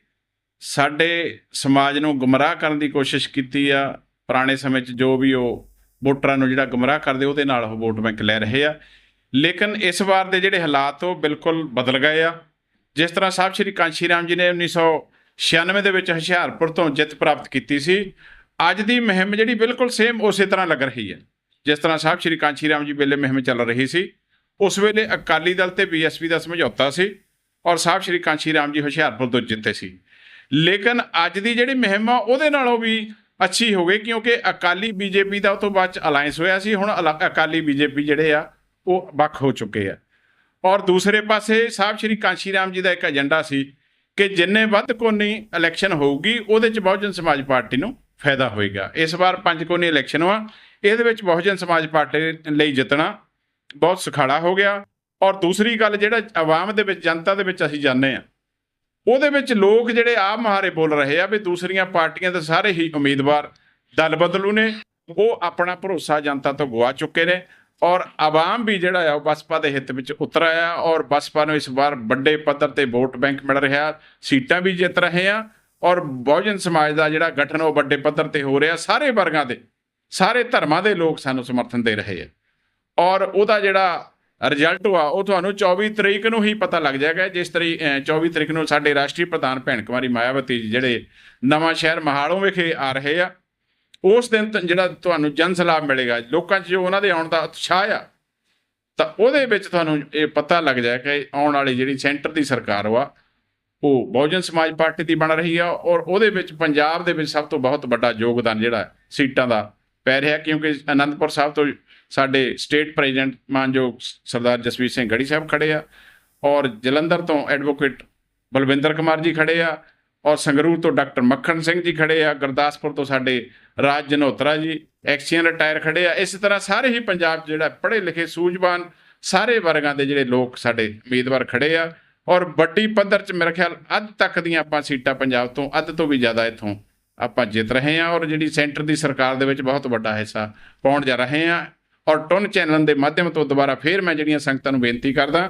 ਸਾਡੇ ਸਮਾਜ ਨੂੰ ਗੁੰਮਰਾਹ ਕਰਨ ਦੀ ਕੋਸ਼ਿਸ਼ ਕੀਤੀ ਆ, ਪੁਰਾਣੇ ਸਮੇਂ 'ਚ ਜੋ ਵੀ ਉਹ ਵੋਟਰਾਂ ਨੂੰ ਜਿਹੜਾ ਗੁੰਮਰਾਹ ਕਰਦੇ, ਉਹਦੇ ਨਾਲ ਉਹ ਵੋਟ ਬੈਂਕ ਲੈ ਰਹੇ ਆ। ਲੇਕਿਨ ਇਸ ਵਾਰ ਦੇ ਜਿਹੜੇ ਹਾਲਾਤ ਉਹ ਬਿਲਕੁਲ ਬਦਲ ਗਏ ਆ। ਜਿਸ ਤਰ੍ਹਾਂ ਸਾਹਿਬ ਸ਼੍ਰੀ ਕਾਂਸ਼ੀ ਰਾਮ ਜੀ ਨੇ 1996 ਦੇ ਵਿੱਚ ਹੁਸ਼ਿਆਰਪੁਰ ਤੋਂ ਜਿੱਤ ਪ੍ਰਾਪਤ ਕੀਤੀ ਸੀ ਅੱਜ ਦੀ ਮੁਹਿੰਮ ਜਿਹੜੀ ਬਿਲਕੁਲ ਸੇਮ ਉਸੇ ਤਰ੍ਹਾਂ ਲੱਗ ਰਹੀ ਹੈ। ਜਿਸ ਤਰ੍ਹਾਂ ਸਾਹਿਬ ਸ਼੍ਰੀ ਕਾਂਸ਼ੀ ਰਾਮ ਜੀ ਵੇਲੇ ਮੁਹਿੰਮ ਚੱਲ ਰਹੀ ਸੀ, ਉਸ ਵੇਲੇ ਅਕਾਲੀ ਦਲ ਤੇ ਬੀਐਸਪੀ ਦਾ ਸਮਝੌਤਾ ਸੀ ਔਰ ਸਾਹਿਬ ਸ਼੍ਰੀ ਕਾਂਸ਼ੀ ਰਾਮ ਜੀ ਹੁਸ਼ਿਆਰਪੁਰ ਤੋਂ ਜਿੱਤੇ ਸੀ। ਲੇਕਿਨ ਅੱਜ ਦੀ ਜਿਹੜੀ ਮੁਹਿੰਮ ਆ, ਉਹਦੇ ਨਾਲੋਂ ਵੀ ਅੱਛੀ ਹੋ ਗਈ ਕਿਉਂਕਿ ਅਕਾਲੀ ਬੀਜੇਪੀ ਦਾ ਉਹ ਤੋਂ ਬਾਅਦ ਚ ਅਲਾਈਅੰਸ ਹੋਇਆ ਸੀ, ਹੁਣ ਅਲਾ- ਅਕਾਲੀ ਬੀਜੇਪੀ ਜਿਹੜੇ ਆ, ਉਹ ਵੱਖ ਹੋ ਚੁੱਕੇ ਆ। ਔਰ ਦੂਸਰੇ ਪਾਸੇ ਸਾਹਿਬ ਸ਼੍ਰੀ ਕਾਂਸ਼ੀ ਰਾਮ ਜੀ ਦਾ ਇੱਕ ਏਜੰਡਾ ਸੀ ਕਿ ਜਿੰਨੇ ਵੱਧ ਕੋਨੀ ਇਲੈਕਸ਼ਨ ਹੋਊਗੀ, ਉਹਦੇ ਚ ਬਹੁਜਨ ਸਮਾਜ ਪਾਰਟੀ ਨੂੰ ਫਾਇਦਾ ਹੋਏਗਾ। ਇਸ ਵਾਰ ਪੰਜ ਕੋਨੀ ਇਲੈਕਸ਼ਨ ਵਾ। ਇਹਦੇ ਵਿੱਚ ਬਹੁਜਨ ਸਮਾਜ ਪਾਰਟੀ ਲਈ ਜਿੱਤਣਾ ਬਹੁਤ ਸੁਖਾਲਾ ਹੋ ਗਿਆ। ਔਰ ਦੂਸਰੀ ਗੱਲ ਜਿਹੜਾ ਆਵਾਮ ਦੇ ਵਿੱਚ, ਜਨਤਾ ਦੇ ਵਿੱਚ ਅਸੀਂ ਜਾਣਦੇ ਆ। ਉਹਦੇ ਵਿੱਚ ਲੋਕ ਜਿਹੜੇ ਆਪ ਮਹਾਰੇ ਬੋਲ ਰਹੇ ਆ ਵੀ ਦੂਸਰੀਆਂ ਪਾਰਟੀਆਂ ਦੇ ਸਾਰੇ ਹੀ ਉਮੀਦਵਾਰ ਦਲ ਬਦਲੂ ਨੇ। ਉਹ ਆਪਣਾ ਭਰੋਸਾ ਜਨਤਾ ਤੋਂ ਗਵਾ ਚੁੱਕੇ ਨੇ। ਔਰ ਆਵਾਮ ਵੀ ਜਿਹੜਾ ਆ, ਉਹ ਬਸਪਾ ਦੇ ਹਿੱਤ ਵਿੱਚ ਉਤਰ ਆਇਆ। ਔਰ ਬਸਪਾ ਨੂੰ ਇਸ ਵਾਰ ਵੱਡੇ ਪੱਧਰ ਤੇ ਵੋਟ ਬੈਂਕ ਮਿਲ ਰਿਹਾ। ਸੀਟਾਂ ਵੀ ਜਿੱਤ ਰਹੇ ਆ। ਔਰ ਬਹੁਜਨ ਸਮਾਜ ਦਾ ਜਿਹੜਾ ਗਠਨ ਉਹ ਵੱਡੇ ਪੱਧਰ ਤੇ ਹੋ ਰਿਹਾ ਸਾਰੇ ਵਰਗਾਂ ਦੇ, ਸਾਰੇ ਧਰਮਾਂ ਦੇ ਲੋਕ ਸਾਨੂੰ ਸਮਰਥਨ ਦੇ ਰਹੇ ਆ। ਔਰ ਉਹਦਾ ਜਿਹੜਾ ਰਿਜ਼ਲਟ ਆ, ਉਹ ਤੁਹਾਨੂੰ 24 ਤਰੀਕ ਨੂੰ ਹੀ ਪਤਾ ਲੱਗ ਜਾਏਗਾ। ਜਿਸ ਤਰੀ, ਅਹ 24 ਤਰੀਕ ਨੂੰ ਸਾਡੇ ਰਾਸ਼ਟਰੀ ਪ੍ਰਧਾਨ ਭੈਣ ਕੁਮਾਰੀ ਮਾਇਆਵਤੀ ਜੀ ਜਿਹੜੇ ਨਵਾਂ ਸ਼ਹਿਰ ਮਹਾਲੋਂ ਵਿਖੇ ਆ ਰਹੇ ਆ, ਉਸ ਦਿਨ ਜਿਹੜਾ ਤੁਹਾਨੂੰ ਜਨ ਸਲਾਹ ਮਿਲੇਗਾ, ਲੋਕਾਂ 'ਚ ਜੋ ਉਹਨਾਂ ਦੇ ਆਉਣ ਦਾ ਉਤਸ਼ਾਹ ਆ, ਤਾਂ ਉਹਦੇ ਵਿੱਚ ਤੁਹਾਨੂੰ ਇਹ ਪਤਾ ਲੱਗ ਜਾਏਗਾ ਕਿ ਆਉਣ ਵਾਲੀ ਜਿਹੜੀ ਸੈਂਟਰ ਦੀ ਸਰਕਾਰ ਵਾ ਉਹ ਬਹੁਜਨ ਸਮਾਜ ਪਾਰਟੀ ਦੀ ਬਣ ਰਹੀ ਆ ਔਰ ਉਹਦੇ ਵਿੱਚ ਪੰਜਾਬ ਦੇ ਵਿੱਚ ਸਭ ਤੋਂ ਬਹੁਤ ਵੱਡਾ ਯੋਗਦਾਨ ਜਿਹੜਾ ਸੀਟਾਂ ਦਾ ਪੈ ਰਿਹਾ ਕਿਉਂਕਿ ਅਨੰਦਪੁਰ ਸਾਹਿਬ ਤੋਂ ਸਾਡੇ ਸਟੇਟ ਪ੍ਰੈਜ਼ੀਡੈਂਟ ਮਾਨਯੋਗ ਸਰਦਾਰ ਜਸਵੀਰ ਸਿੰਘ ਗੜੀ ਸਾਹਿਬ ਖੜੇ ਆ ਔਰ ਜਲੰਧਰ ਤੋਂ ਐਡਵੋਕੇਟ ਬਲਵਿੰਦਰ ਕੁਮਾਰ ਜੀ ਖੜੇ ਆ ਔਰ ਸੰਗਰੂਰ ਤੋਂ ਡਾਕਟਰ ਮੱਖਣ ਸਿੰਘ ਜੀ ਖੜੇ ਆ, ਗੁਰਦਾਸਪੁਰ ਤੋਂ ਸਾਡੇ ਰਾਜ ਜਨੋਤਰਾ ਜੀ, ਐਕਸੀਅਨ ਰਿਟਾਇਰ ਖੜੇ ਆ, ਇਸ ਤਰ੍ਹਾਂ ਸਾਰੇ ਹੀ ਪੰਜਾਬ ਜਿਹੜਾ ਪੜ੍ਹੇ ਲਿਖੇ ਸੂਝਵਾਨ ਸਾਰੇ ਵਰਗਾਂ ਦੇ ਜਿਹੜੇ ਲੋਕ ਸਾਡੇ ਉਮੀਦਵਾਰ ਖੜੇ ਆ। ਔਰ ਵੱਡੀ ਪੱਧਰ 'ਚ ਮੇਰੇ ਖਿਆਲ ਅੱਜ ਤੱਕ ਦੀਆਂ ਆਪਾਂ ਸੀਟਾਂ ਪੰਜਾਬ ਤੋਂ, ਅੱਧ ਤੋਂ ਵੀ ਜ਼ਿਆਦਾ ਇੱਥੋਂ ਆਪਾਂ ਜਿੱਤ ਰਹੇ ਹਾਂ ਔਰ ਜਿਹੜੀ ਸੈਂਟਰ ਦੀ ਸਰਕਾਰ ਦੇ ਵਿੱਚ ਬਹੁਤ ਵੱਡਾ ਹਿੱਸਾ ਪਾਉਣ ਜਾ ਰਹੇ ਹਾਂ ਔਰ ਟੁਨ ਚੈਨਲ ਦੇ ਮਾਧਿਅਮ ਤੋਂ ਦੁਬਾਰਾ ਫੇਰ ਮੈਂ ਜਿਹੜੀਆਂ ਸੰਗਤਾਂ ਨੂੰ ਬੇਨਤੀ ਕਰਦਾ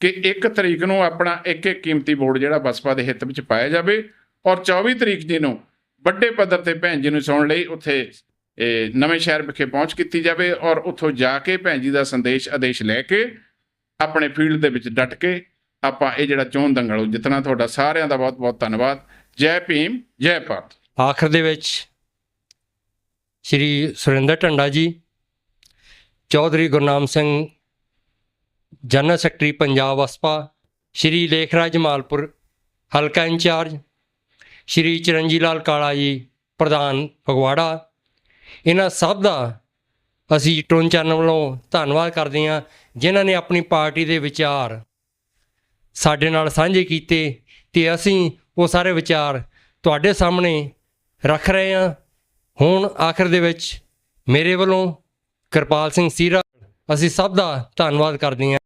ਕਿ 1 ਤਰੀਕ ਨੂੰ ਆਪਣਾ ਇੱਕ ਇੱਕ ਕੀਮਤੀ ਵੋਟ ਜਿਹੜਾ ਬਸਪਾ ਦੇ ਹਿੱਤ ਵਿੱਚ ਪਾਇਆ ਜਾਵੇ ਔਰ 24 ਤਰੀਕ ਜੀ ਨੂੰ ਵੱਡੇ ਪੱਧਰ ਤੇ ਭੈਣ ਜੀ ਨੂੰ ਸੁਣਨ ਲਈ ਉੱਥੇ ਇਹ ਨਵੇਂ ਸ਼ਹਿਰ ਵਿਖੇ ਪਹੁੰਚ ਕੀਤੀ ਜਾਵੇ ਔਰ ਉੱਥੋਂ ਜਾ ਕੇ ਭੈਣ ਜੀ ਦਾ ਸੰਦੇਸ਼ ਆਦੇਸ਼ ਲੈ ਕੇ ਆਪਣੇ ਫੀਲਡ ਦੇ ਵਿੱਚ ਡਟ ਕੇ ਆਪਾਂ ਇਹ ਜਿਹੜਾ ਚੋਣ ਦੰਗਲ ਉਹ ਜਿੱਤਣਾ ਤੁਹਾਡਾ ਸਾਰਿਆਂ ਦਾ ਬਹੁਤ ਬਹੁਤ ਧੰਨਵਾਦ। ਜੈ ਭੀਮ, ਜੈ ਭਾਰਤ। ਆਖਰ ਦੇ ਵਿੱਚ ਸ਼੍ਰੀ ਸੁਰਿੰਦਰ ਢੰਡਾ ਜੀ, ਚੌਧਰੀ ਗੁਰਨਾਮ ਸਿੰਘ, ਜਨਰਲ ਸੈਕਟਰੀ ਪੰਜਾਬ ਵਸਪਾ, ਸ਼੍ਰੀ ਲੇਖਰਾਜ ਮਾਲਪੁਰ ਹਲਕਾ ਇੰਚਾਰਜ, ਸ਼੍ਰੀ ਚਰਨਜੀ ਲਾਲ ਕਾਲਾ ਜੀ, ਪ੍ਰਧਾਨ ਫਗਵਾੜਾ। ਇਹਨਾਂ ਸਭ ਦਾ ਅਸੀਂ ਟੋਨ ਚੈਨਲ ਵੱਲੋਂ ਧੰਨਵਾਦ ਕਰਦੇ ਹਾਂ, ਜਿਨ੍ਹਾਂ ਨੇ ਆਪਣੀ ਪਾਰਟੀ ਦੇ ਵਿਚਾਰ ਸਾਡੇ ਨਾਲ ਸਾਂਝੇ ਕੀਤੇ ਤੇ ਅਸੀਂ ਉਹ ਸਾਰੇ ਵਿਚਾਰ ਤੁਹਾਡੇ ਸਾਹਮਣੇ ਰੱਖ ਰਹੇ ਹਾਂ। ਹੁਣ ਆਖਰ ਦੇ ਵਿੱਚ ਮੇਰੇ ਵੱਲੋਂ ਕਿਰਪਾਲ ਸਿੰਘ ਸੀਰਾ, ਅਸੀਂ ਸਭ ਦਾ ਧੰਨਵਾਦ ਕਰਦੇ ਹਾਂ।